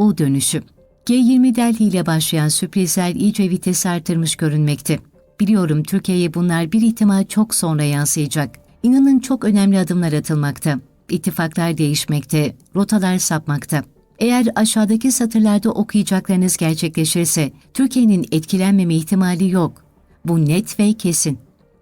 U dönüşü. G20 Delhi ile başlayan sürprizler iyice vites artırmış görünmekte. Biliyorum Türkiye'ye bunlar bir ihtimal çok sonra yansıyacak. İnanın çok önemli adımlar atılmakta. İttifaklar değişmekte, rotalar sapmakta. Eğer aşağıdaki satırlarda okuyacaklarınız gerçekleşirse Türkiye'nin etkilenmeme ihtimali yok. Bu net ve kesin.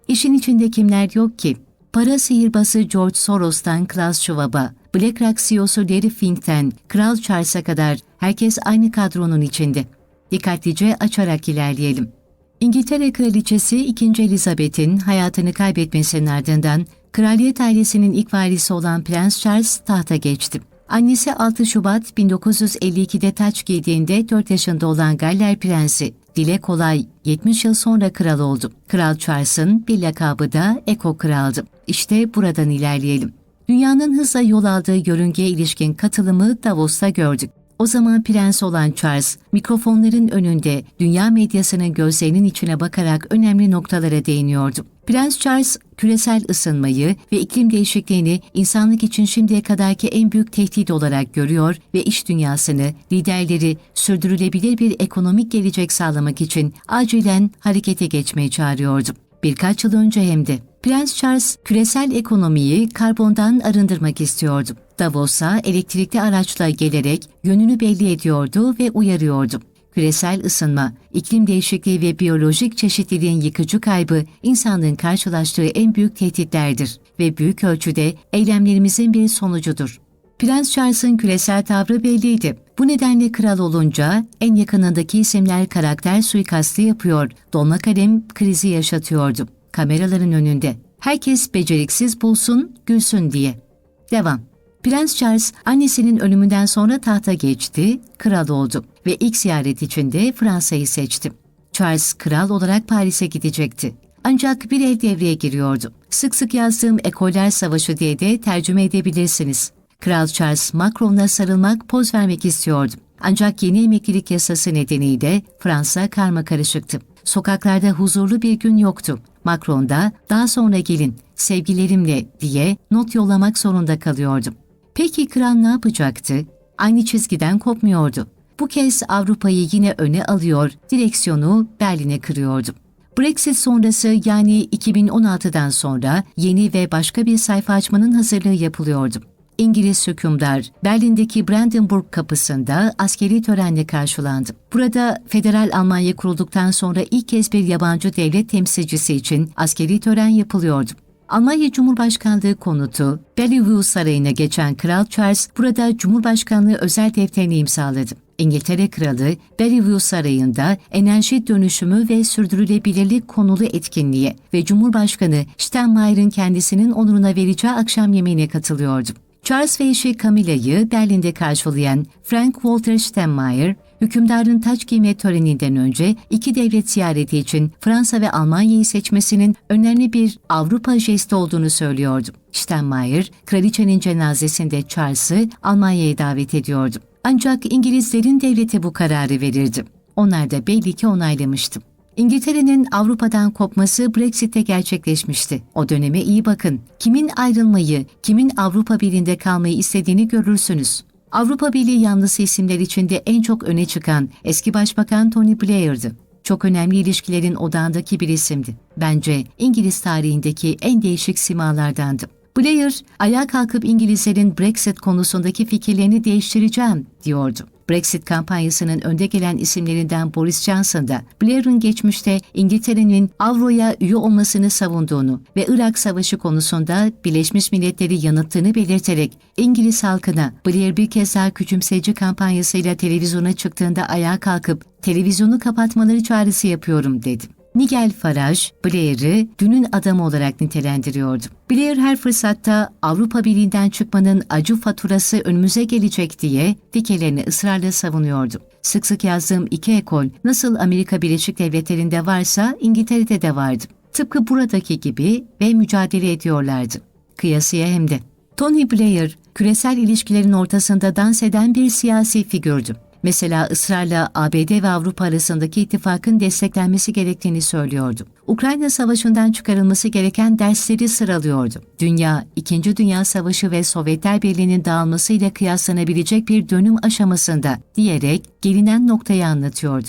İşin içinde kimler yok ki? Para sihirbası George Soros'tan Klaus Schwab'a, BlackRock CEO'su Larry Fink'ten Kral Charles'a kadar herkes aynı kadronun içinde. Dikkatlice açarak ilerleyelim. İngiltere Kraliçesi 2. Elizabeth'in hayatını kaybetmesinin ardından kraliyet ailesinin ilk varisi olan Prens Charles tahta geçti. Annesi 6 Şubat 1952'de taç giydiğinde 4 yaşında olan Galler Prensi dile kolay 70 yıl sonra kral oldu. Kral Charles'ın bir lakabı da Eko Kral'dı. İşte buradan ilerleyelim. Dünyanın hızla yol aldığı yörüngeye ilişkin katılımı Davos'ta gördük. O zaman prens olan Charles, mikrofonların önünde dünya medyasının gözlerinin içine bakarak önemli noktalara değiniyordu. Prens Charles, küresel ısınmayı ve iklim değişikliğini insanlık için şimdiye kadarki en büyük tehdit olarak görüyor ve iş dünyasını, liderleri sürdürülebilir bir ekonomik gelecek sağlamak için acilen harekete geçmeye çağırıyordu. Birkaç yıl önce hem de. Prens Charles küresel ekonomiyi karbondan arındırmak istiyordu. Davos'a elektrikli araçla gelerek yönünü belli ediyordu ve uyarıyordu. Küresel ısınma, iklim değişikliği ve biyolojik çeşitliliğin yıkıcı kaybı insanlığın karşılaştığı en büyük tehditlerdir ve büyük ölçüde eylemlerimizin bir sonucudur. Prens Charles'ın küresel tavrı belliydi. Bu nedenle kral olunca en yakınındaki isimler karakter suikastı yapıyor, dolma kalem krizi yaşatıyordu. Kameraların önünde. Herkes beceriksiz bulsun, gülsün diye. Devam. Prens Charles annesinin ölümünden sonra tahta geçti, kral oldu ve ilk ziyaret için de Fransa'yı seçti. Charles kral olarak Paris'e gidecekti. Ancak bir el devreye giriyordu. Sık sık yazdığım Ekoller Savaşı diye de tercüme edebilirsiniz. Kral Charles Macron'la sarılmak, poz vermek istiyordu. Ancak yeni emeklilik yasası nedeniyle Fransa karma karışıktı. Sokaklarda huzurlu bir gün yoktu. Macron da daha sonra gelin, sevgilerimle diye not yollamak zorunda kalıyordu. Peki kral ne yapacaktı? Aynı çizgiden kopmuyordu. Bu kez Avrupa'yı yine öne alıyor, direksiyonu Berlin'e kırıyordu. Brexit sonrası yani 2016'dan sonra yeni ve başka bir sayfa açmanın hazırlığı yapılıyordu. İngiliz hükümdar Berlin'deki Brandenburg kapısında askeri törenle karşılandı. Burada Federal Almanya kurulduktan sonra ilk kez bir yabancı devlet temsilcisi için askeri tören yapılıyordu. Almanya Cumhurbaşkanlığı konutu Bellevue Sarayı'na geçen Kral Charles burada Cumhurbaşkanlığı özel defterini imzaladı. İngiltere Kralı Bellevue Sarayı'nda enerji dönüşümü ve sürdürülebilirlik konulu etkinliğe ve Cumhurbaşkanı Steinmeier'in kendisinin onuruna vereceği akşam yemeğine katılıyordu. Charles ve eşi Camilla'yı Berlin'de karşılayan Frank Walter Steinmeier, hükümdarın taç giyme töreninden önce iki devlet ziyareti için Fransa ve Almanya'yı seçmesinin önemli bir Avrupa jesti olduğunu söylüyordu. Steinmeier, kraliçenin cenazesinde Charles'ı Almanya'ya davet ediyordu. Ancak İngilizlerin devlete bu kararı verirdi. Onlar da belli ki onaylamıştı. İngiltere'nin Avrupa'dan kopması Brexit'te gerçekleşmişti. O döneme iyi bakın. Kimin ayrılmayı, kimin Avrupa Birliği'nde kalmayı istediğini görürsünüz. Avrupa Birliği yanlısı isimler içinde en çok öne çıkan eski başbakan Tony Blair'dı. Çok önemli ilişkilerin odağındaki bir isimdi. Bence İngiliz tarihindeki en değişik simalardandı. Blair, ayağa kalkıp İngilizlerin Brexit konusundaki fikirlerini değiştireceğim diyordu. Brexit kampanyasının önde gelen isimlerinden Boris Johnson da Blair'ın geçmişte İngiltere'nin Avro'ya üye olmasını savunduğunu ve Irak Savaşı konusunda Birleşmiş Milletleri yanıttığını belirterek İngiliz halkına Blair bir kez daha küçümseyici kampanyasıyla televizyona çıktığında ayağa kalkıp televizyonu kapatmaları çağrısı yapıyorum dedi. Nigel Farage, Blair'ı dünün adamı olarak nitelendiriyordu. Blair her fırsatta Avrupa Birliği'nden çıkmanın acı faturası önümüze gelecek diye fikirlerini ısrarla savunuyordu. Sık sık yazdığım iki ekol nasıl Amerika Birleşik Devletleri'nde varsa İngiltere'de de vardı. Tıpkı buradaki gibi ve mücadele ediyorlardı. Kıyasıya hem de. Tony Blair, küresel ilişkilerin ortasında dans eden bir siyasi figürdü. Mesela ısrarla ABD ve Avrupa arasındaki ittifakın desteklenmesi gerektiğini söylüyordu. Ukrayna Savaşı'ndan çıkarılması gereken dersleri sıralıyordu. Dünya, İkinci Dünya Savaşı ve Sovyetler Birliği'nin dağılmasıyla kıyaslanabilecek bir dönüm aşamasında diyerek gelinen noktayı anlatıyordu.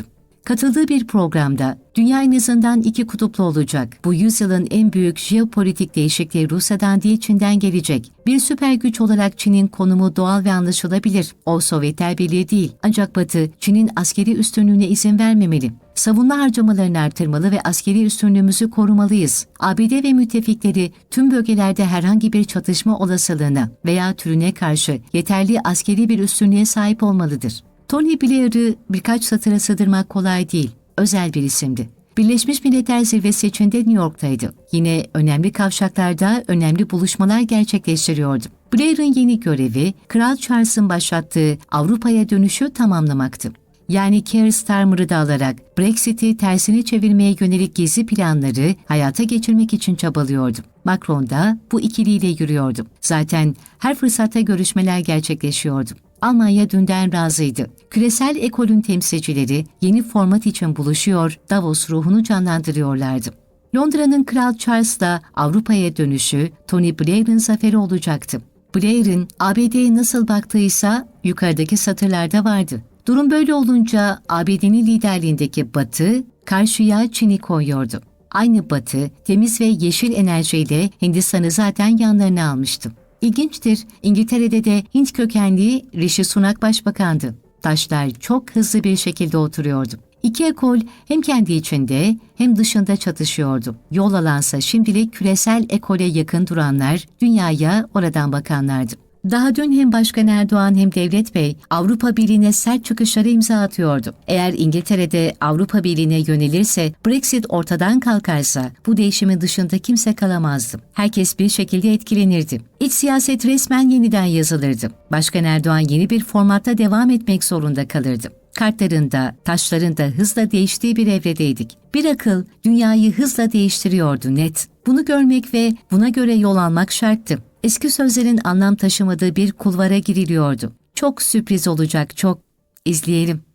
Katıldığı bir programda dünya en azından iki kutuplu olacak. Bu yüzyılın en büyük jeopolitik değişikliği Rusya'dan değil Çin'den gelecek. Bir süper güç olarak Çin'in konumu doğal ve anlaşılabilir. O Sovyetler Birliği değil. Ancak Batı, Çin'in askeri üstünlüğüne izin vermemeli. Savunma harcamalarını artırmalı ve askeri üstünlüğümüzü korumalıyız. ABD ve müttefikleri tüm bölgelerde herhangi bir çatışma olasılığına veya türüne karşı yeterli askeri bir üstünlüğe sahip olmalıdır. Tony Blair'ı birkaç satıra sığdırmak kolay değil. Özel bir isimdi. Birleşmiş Milletler Zirvesi içinde New York'taydı. Yine önemli kavşaklarda önemli buluşmalar gerçekleştiriyordu. Blair'ın yeni görevi, Kral Charles'ın başlattığı Avrupa'ya dönüşü tamamlamaktı. Yani Keir Starmer'ı da alarak Brexit'i tersine çevirmeye yönelik gizli planları hayata geçirmek için çabalıyordu. Macron da bu ikiliyle yürüyordu. Zaten her fırsatta görüşmeler gerçekleşiyordu. Almanya dünden razıydı. Küresel ekolün temsilcileri yeni format için buluşuyor, Davos ruhunu canlandırıyorlardı. Londra'nın Kral Charles'la Avrupa'ya dönüşü Tony Blair'ın zaferi olacaktı. Blair'in ABD'ye nasıl baktıysa yukarıdaki satırlarda vardı. Durum böyle olunca ABD'nin liderliğindeki Batı karşıya Çin'i koyuyordu. Aynı Batı temiz ve yeşil enerjiyle Hindistan'ı zaten yanlarına almıştı. İlginçtir, İngiltere'de de Hint kökenli Rishi Sunak başbakandı. Taşlar çok hızlı bir şekilde oturuyordu. İki ekol hem kendi içinde hem dışında çatışıyordu. Yol alansa şimdilik küresel ekole yakın duranlar, dünyaya oradan bakanlardı. Daha dün hem Başkan Erdoğan hem Devlet Bey Avrupa Birliği'ne sert çıkışları imza atıyordu. Eğer İngiltere'de Avrupa Birliği'ne yönelirse, Brexit ortadan kalkarsa bu değişimin dışında kimse kalamazdı. Herkes bir şekilde etkilenirdi. İç siyaset resmen yeniden yazılırdı. Başkan Erdoğan yeni bir formatta devam etmek zorunda kalırdı. Kartların da, taşların da hızla değiştiği bir evredeydik. Bir akıl dünyayı hızla değiştiriyordu net. Bunu görmek ve buna göre yol almak şarttı. Eski sözlerin anlam taşımadığı bir kulvara giriliyordu. Çok sürpriz olacak, çok. İzleyelim.